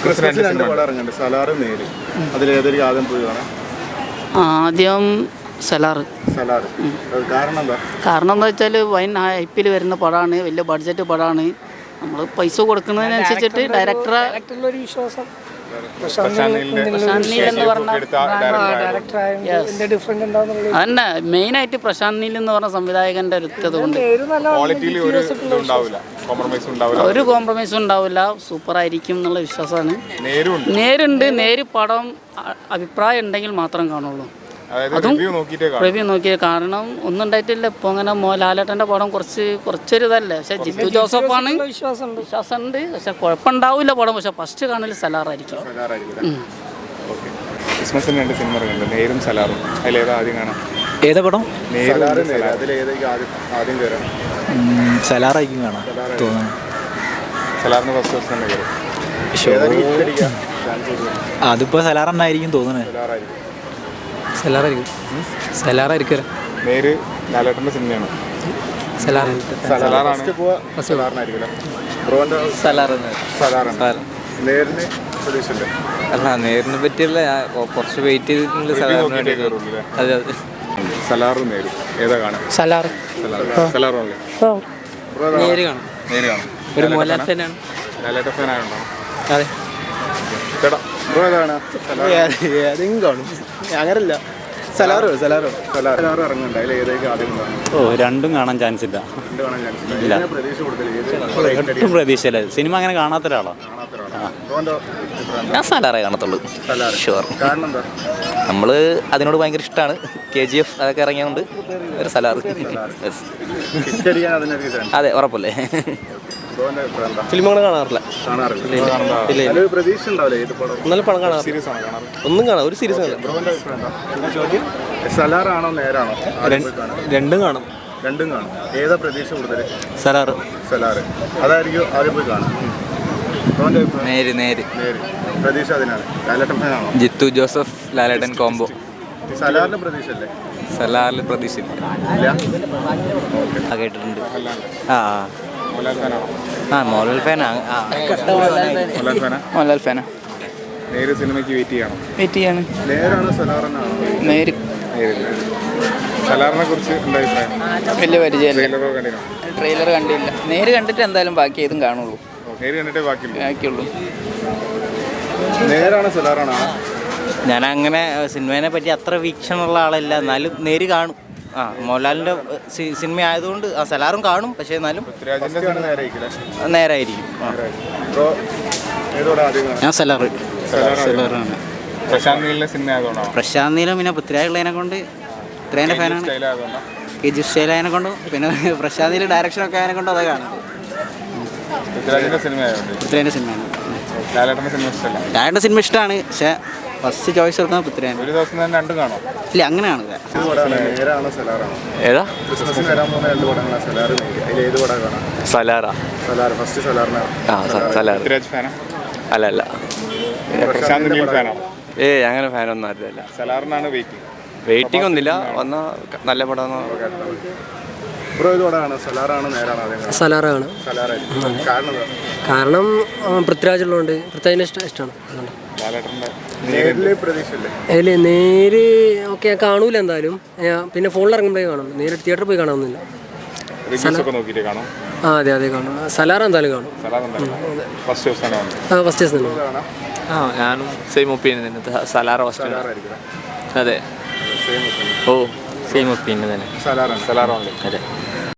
Christmas രണ്ട് പടം ഇറങ്ങുന്നുണ്ട് സലാറ് നേര്. അതിലേതൊരു ആദ്യം പോയി കാണാം? ആദ്യം സലാറ് സലാറ് കാരണം എന്താ? കാരണം എന്താ വെച്ചാൽ വൈൻ ഹൈപ്പിൽ വരുന്ന പടമാണ് വലിയ ബഡ്ജറ്റ് പടമാണ് നമ്മൾ പൈസ കൊടുക്കുന്നതിനനുസരിച്ചിട്ട് ഡയറക്ടറെ വിശ്വാസം. പ്രശാന്ത് മെയിൻ ആയിട്ട് അതന്നെ പ്രശാന്ത് നീൽ എന്ന് പറഞ്ഞ സംവിധായകന്റെ അടുത്തത് കൊണ്ട് നല്ല ക്വാളിറ്റിയിൽ ഒരു ഉണ്ടാവില്ല കോംപ്രമൈസ് ഉണ്ടാവില്ല. ഒരു കോംപ്രമൈസും ഉണ്ടാവില്ല. സൂപ്പർ ആയിരിക്കും എന്നുള്ള വിശ്വാസമാണ്. നേരും ഉണ്ട് നേരുണ്ട്. നേര് പടം അഭിപ്രായം ഉണ്ടെങ്കിൽ മാത്രം കാണുള്ളൂ. അതായത് റിവ്യൂ നോക്കിയിട്ടേ കാണും. റിവ്യൂ നോക്കിയത് കാരണം ഒന്നും ഉണ്ടായിട്ടില്ല. ഇപ്പോൾ അങ്ങനെ മോ ലാലേട്ടന്റെ പടം കുറച്ച് കുറച്ചൊരു ഇതല്ലേ പക്ഷെ ജിത്തു ജോസഫാണ്. വിശ്വാസമുണ്ട്. വിശ്വാസമുണ്ട്. പക്ഷെ കുഴപ്പമുണ്ടാവില്ല പടം. പക്ഷെ ഫസ്റ്റ് കാണൽ സലാറായിരിക്കും. ക്രിസ്മസിന് രണ്ട് സിനിമ ഇറങ്ങുന്നുണ്ട് നേരും സലാറും. അതിലേതാ ആദ്യം കാണാം? ഏതാ പടം? സലാറായിരിക്കും കാണാം. തോന്നുന്നു. സലാറിന് ഫസ്റ്റ് ദിവസം തന്നെ തോന്നുന്നത് സലാറായിരിക്കും സലാറായിരിക്കും സലാറായിരിക്കും നേര് ലാലേട്ടന്റെ സിനിമയാണ്. നേരിന് പ്രതീക്ഷയുണ്ട് അല്ല നേരിനെ പറ്റിയല്ല. ഞാൻ കുറച്ച് വെയിറ്റ് ചെയ്തിട്ടുണ്ട് Review സലാറിന് വേണ്ടി അതെ അതെ. സലാറും നേരും. ഏതാ കാണാം സലാർ. സലാറും നേര് കാണും. ഒരു മോലാൽ ഫാനാണ്. ലാലേട്ട അതെ. ഏതെങ്കിലും. കാണും അങ്ങനല്ല. സലാറോ സലാറോ? സലാറോ ഓ രണ്ടും കാണാൻ ചാൻസ് ഇല്ല. ഏത് ഒട്ടും പ്രതീക്ഷയില്ല. സിനിമ അങ്ങനെ കാണാത്ത ഒരാളാണ്. അഭിപ്രായം ഞാൻ സലാറേ കാണത്തുള്ളൂ. ഷുവർ നമ്മൾ അതിനോട് ഭയങ്കര ഇഷ്ടമാണ് കെ ജി എഫ് അതൊക്കെ ഇറങ്ങിയതുകൊണ്ട് ഒരു ചാൻസ് അതെ ഉറപ്പല്ലേ? ഫിലിമുകൾ കാണാറില്ല. കാണാറില്ല. നല്ല പടം? കാണാറ്. സീരീസ് ആണ് കാണാറ്. ഒന്നും കാണാം ഒരു സീരീസ് സലാറാണോ നേരാണോ? രണ്ടും കാണും. രണ്ടും കാണും. ഏതാ പ്രതീക്ഷ കൂടുതൽ? സലാർ. സലാറ് അതായിരിക്കും ആദ്യം പോയി കാണാം? നേര് നേര്. നേര്. പ്രതീക്ഷ അതിനാണ്. ലാലേട്ടൻ ഫാനാണോ? ജിത്തു ജോസഫ് ലാലേട്ടൻ കോംബോ. സലാറിന്റെ പ്രതീക്ഷ അല്ലേ? സലാറിൽ പ്രതീക്ഷ ഇല്ല? കേട്ടിട്ടുണ്ട്. ആ. മോഹൻലാൽ ഫാനാണോ ആ മോഹൻലാൽ ഫാനാ. മോഹൻലാൽ ഫാനാ മോഹൻലാൽ ഫാനാ. നേര് സിനിമയ്ക്ക് വെയിറ്റ് ചെയ്യണം. വെയിറ്റ് ചെയ്യാണ്. നേരാണോ സലാറിനാണോ നേര്. സലാറിനെ കുറിച്ച് എന്താ അഭിപ്രായം? വലിയ പരിചയമില്ല. ട്രെയിലർ കണ്ടില്ല നേര് കണ്ടിട്ട് എന്തായാലും ബാക്കി ഏതും കാണുള്ളൂ. നേര് കണ്ടിട്ടേ ബാക്കിയുള്ളൂ. ബാക്കിയുള്ളൂ. നേരാണോ സലാറാണോ? ഞാൻ അങ്ങനെ സിനിമേനെ പറ്റി അത്ര വീക്ഷണമുള്ള ആളല്ല. എന്നാലും നേര് കാണും. ആ മോഹൻലാലിന്റെ സിനിമ ആയതുകൊണ്ട് ആ സലാറും കാണും പക്ഷേ എന്നാലും നേരായിരിക്കും. ഞാൻ സലാറ്. സലാറാണ്. പ്രശാന്ത് നീലിന്റെ സിനിമ ആയതുകൊണ്ടാണ് പ്രശാന്ത് നീലം പിന്നെ പൃഥ്വിരാജുള്ളതിനെ കൊണ്ട് ഇത്രേന്റെ ഫാനാണ്. സ്റ്റൈൽ ആയതുകൊണ്ടോ? കെ ജി സ്റ്റൈലായതിനെ കൊണ്ടും പിന്നെ പ്രശാന്ത് നീല ഡയറക്ഷനൊക്കെ ആയതിനെ കൊണ്ടും അതൊക്കെ കാണും പൃഥ്വിരാജിന്റെ സിനിമ ആയതുകൊണ്ട്. പൃഥ്വിരാജിന്റെ സിനിമയാണ്. ലാലേട്ടന്റെ സിനിമ ഇഷ്ടമല്ല. ലാലിന്റെ സിനിമ ഇഷ്ടമാണ് പക്ഷേ ഫസ്റ്റ് ചോയ്സ് കൊടുക്കുന്നത് പൃഥ്വിരാജ് ഒരു ദിവസം തന്നെ രണ്ടും കാണോ. ഇല്ല അങ്ങനെയാണ്. ഏത് പടമാണ് നേരാണോ സലാറാണോ ഏതാ? ക്രിസ്മസിന് വരാൻ പോകുന്ന രണ്ട് പടങ്ങളാണ് സലാറ് അല്ല അല്ല. ഏ അങ്ങനെ ഫാനൊന്നും അറിയില്ല സലാറിനാണ് വെയിറ്റിംഗ് വെയിറ്റിംഗ് ഒന്നുമില്ല. വന്ന നല്ല പടം. സലാറാണ് കാരണം പൃഥ്വിരാജ് ഉള്ളതുകൊണ്ട് പൃഥ്വിനെ ഇഷ്ടമാണ്. അതിൽ നേര് ഓക്കെ ഞാൻ കാണൂല എന്തായാലും. പിന്നെ ഫോണിൽ ഇറങ്ങുമ്പോഴേ കാണും. നേരിട്ട് തിയേറ്ററിൽ പോയി കാണാമെന്നില്ല ആ അതെ അതെ കാണും. സലാർ എന്തായാലും കാണും. ഫസ്റ്റ് ദിവസം ആ ഞാനും സെയിം ഒപ്പീനിയൻ സലാറ ഫസ്റ്റ് അതെ. സെയിം ഓ. സെയിം ഒപ്പീനിയൻ തന്നെ. സലാറാണ് സലാറാണല്ലേ അതെ.